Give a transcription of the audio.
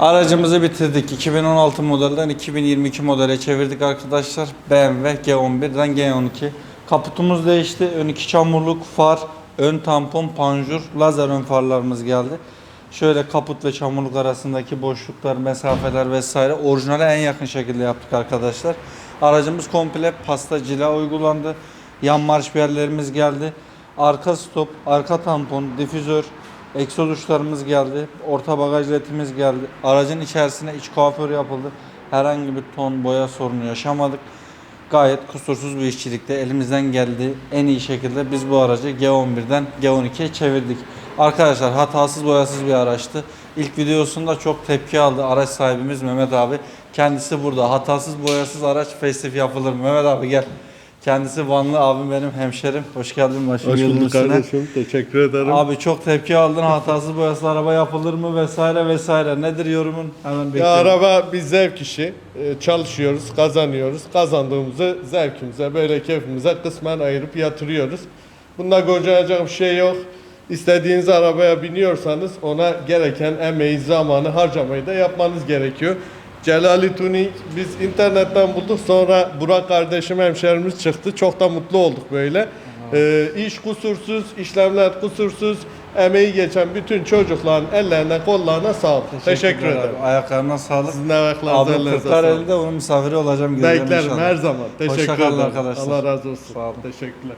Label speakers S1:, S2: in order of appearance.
S1: Aracımızı bitirdik. 2016 modelden 2022 modele çevirdik arkadaşlar. BMW G11'den G12. Kaputumuz değişti. Ön iki çamurluk, far, ön tampon, panjur, lazer ön farlarımız geldi. Şöyle kaput ve çamurluk arasındaki boşluklar, mesafeler vesaire orijinale en yakın şekilde yaptık arkadaşlar. Aracımız komple pasta cila uygulandı. Yan marş yerlerimiz geldi. Arka stop, arka tampon, difüzör, egzoz uçlarımız geldi. Orta bagaj ledimiz geldi. Aracın içerisine iç kuaför yapıldı. Herhangi bir ton boya sorunu yaşamadık. Gayet kusursuz bir işçilikte elimizden geldiği en iyi şekilde biz bu aracı G11'den G12'ye çevirdik. Arkadaşlar hatasız boyasız bir araçtı. İlk videosunda çok tepki aldı araç sahibimiz Mehmet abi. Kendisi burada. Hatasız boyasız araç facelift yapılır? Mehmet abi gel. Kendisi Vanlı abim benim hemşerim. Hoş geldin başım
S2: Hoş bulduk
S1: üstüne.
S2: kardeşim. Teşekkür ederim.
S1: Abi çok tepki aldın. Hatasız boyasız araba yapılır mı vesaire vesaire. Nedir yorumun? Hemen
S2: ya
S1: bekliyorum.
S2: araba bir zevk işi. Ee, Çalışıyoruz, kazanıyoruz. Kazandığımızı zevkimize, böyle keyfimize kısmen ayırıp yatırıyoruz. Bunda gocunacak bir şey yok. İstediğiniz arabaya biniyorsanız ona gereken emeği, zamanı, harcamayı da yapmanız gerekiyor. Celali Tuning biz internetten bulduk sonra Burak kardeşim hemşerimiz çıktı. Çok da mutlu olduk böyle. Ee, iş kusursuz, işlemler kusursuz, emeği geçen bütün çocukların ellerine kollarına sağlık. Teşekkür ederim.
S1: Ayaklarına sağlık.
S2: Sizin ayaklarınıza
S1: Abi
S2: ellerinize sağlık.
S1: elde onun misafiri olacağım. Göreceğim
S2: Beklerim
S1: inşallah.
S2: her zaman. Teşekkür
S1: kalın
S2: ederim.
S1: arkadaşlar.
S2: Allah razı olsun.
S1: Sağ olun.
S2: Teşekkürler.